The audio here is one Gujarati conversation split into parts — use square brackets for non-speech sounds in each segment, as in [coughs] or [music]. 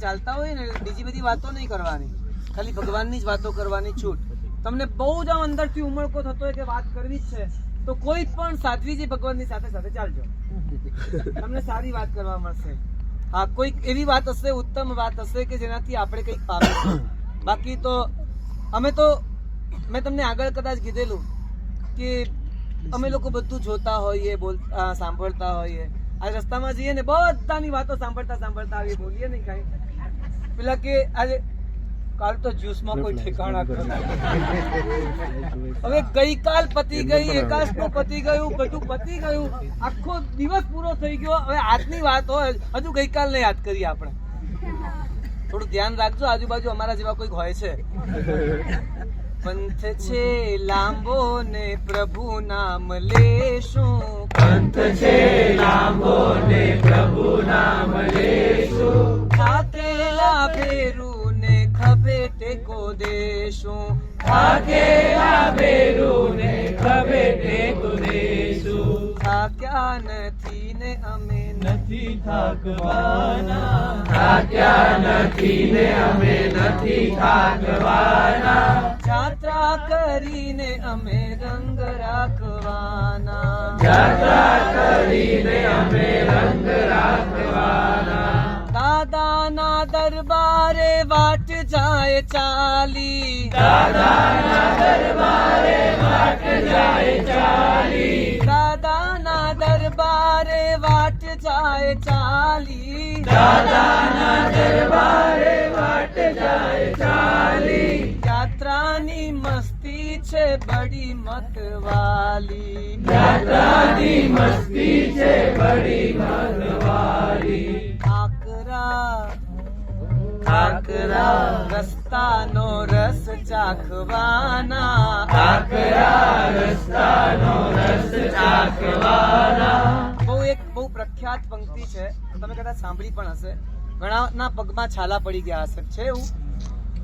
ચાલતા હોય ને, બીજી બધી વાતો નહીં કરવાની. ખાલી ભગવાનની જ વાતો કરવાની છૂટ. તમને બહુ જ અંદરથી ઉમળકો થતો હોય કે વાત કરવી જ છે, તો કોઈ પણ સાધ્વીજી ભગવાનની સાથે સાથે ચાલજો. તમને સારી વાત કરવા મળશે. હા કોઈક એવી વાત હશે ઉત્તમ વાત હશે કે જેનાથી આપણે કંઈક પામીશું [coughs] બાકી તો અમે તો મેં તમને આગળ કદાચ કીધેલું કે અમે લોકો બધું જોતા હોઈએ બોલ સાંભળતા હોઈએ. આ રસ્તામાં જઈએ ને બધાની વાતો સાંભળતા સાંભળતા આવીએ બોલીએ નહીં કાંઈ. પેલા કે આજે કાલ તો જ્યુસમાં કોઈ ઠેકાણા. હવે ગઈકાલ પતી ગઈ એકાશનું પતી ગયું બધું પતી ગયું. આખો દિવસ પૂરો થઈ ગયો. હવે આજની વાત હોય હજુ ગઈકાલ ને યાદ કરીએ આપણે. થોડું ધ્યાન રાખજો આજુબાજુ અમારા જેવા કોઈક હોય છે. પંથ છે લાંબો ને પ્રભુ નામ લેશું. પંથ છે લાંબો ને પ્રભુ નામ લેશું. ટેકો દેશું થાકેલા બેરુને ખભે ટેકો દેશું થાક્યા નથી ને અમે નથી થાકવાના થાક્યા નથી ને અમે નથી થાકવાના જાત્રા કરીને અમે રંગ રાખવાના જાત્રા કરીને અમે રંગ દરબારે વાટ જાય ચાલી. દાદાના દરબારે વાટ જાય ચાલી. દાદાના દરબારે વાટ જાય ચાલી દાદાના દરબારે વાટ જાય ચાલી યાત્રાની મસ્તી છે બડી મતવાલી યાત્રાની મસ્તી છે બડી મનવારી આકરા રસ્તાનો રસ ચાખવાના કાકરા રસ્તાનો રસ ચાખવાના. બહુ એક બહુ પ્રખ્યાત પંક્તિ છે. તમે કદાચ સાંભળી પણ હશે. ઘણાના પગમાં છાલા પડી ગયા હશે. છે એવું?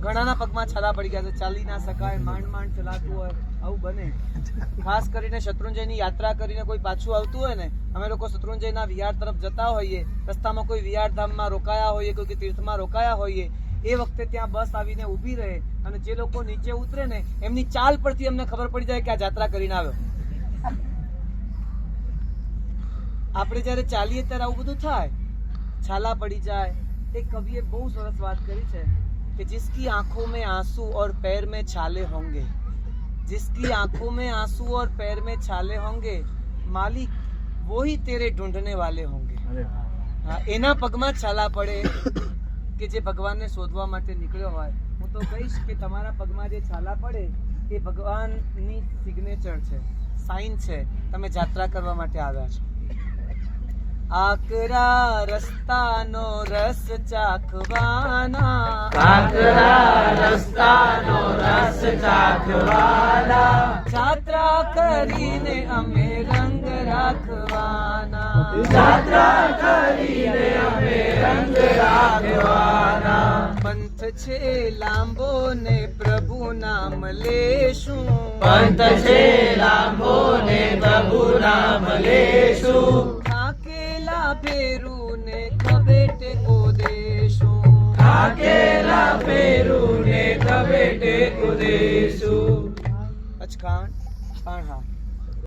ઘણાના પગમાં છાલા પડી ગયા છે. ચાલી ના શકાય, માંડ માંડ ચલાતું હોય, આવું બને. ખાસ કરીને શત્રુંજયની યાત્રા કરીને કોઈ પાછું આવતું હોય ને, અમે લોકો શત્રુંજયના વિહાર તરફ જતા હોઈએ, રસ્તામાં કોઈ વિહાર ધામમાં રોકાયા હોઈએ, કોઈ તીર્થમાં રોકાયા હોઈએ, એ વખતે ત્યાં બસ આવીને ઊભી રહે અને જે લોકો નીચે ઉતરે ને, એમની ચાલ પરથી અમને ખબર પડી જાય કે આ જાત્રા કરીને આવ્યો. આપણે જ્યારે ચાલીએ ત્યારે આવું બધું થાય. છાલા પડી જાય. એ કવિએ બહુ સરસ વાત કરી છે. કે जिसकी आंखों में आंसू और पैर में छाले होंगे जिसकी आंखों में आंसू और पैर में छाले होंगे मालिक वो ही तेरे ढूंढने वाले होंगे હા એના પગમાં જ છાલા પડે કે જે ભગવાનને શોધવા માટે નીકળ્યો હોય હું તો કહીશ કે તમારા પગમાં જે છાલા પડે એ ભગવાનની સિગ્નેચર છે સાઇન છે તમે જાત્રા કરવા માટે આવ્યા છો આકરા રસ્તાનો રસ ચાખવાના. આકરા રસ્તાનો રસ ચાખવાના. જાત્રા કરીને અમે રંગ રાખવાના. યાત્રા કરીને અમે રંગ રાખવાના. પંથ છે લાંબો ને પ્રભુ નામ લેશું. પંથ છે લાંબો ને પ્રભુ નામ લેશું. થાકેલા પેરુને ખભે ટેકો દેશું અચખાણ ખાણ હા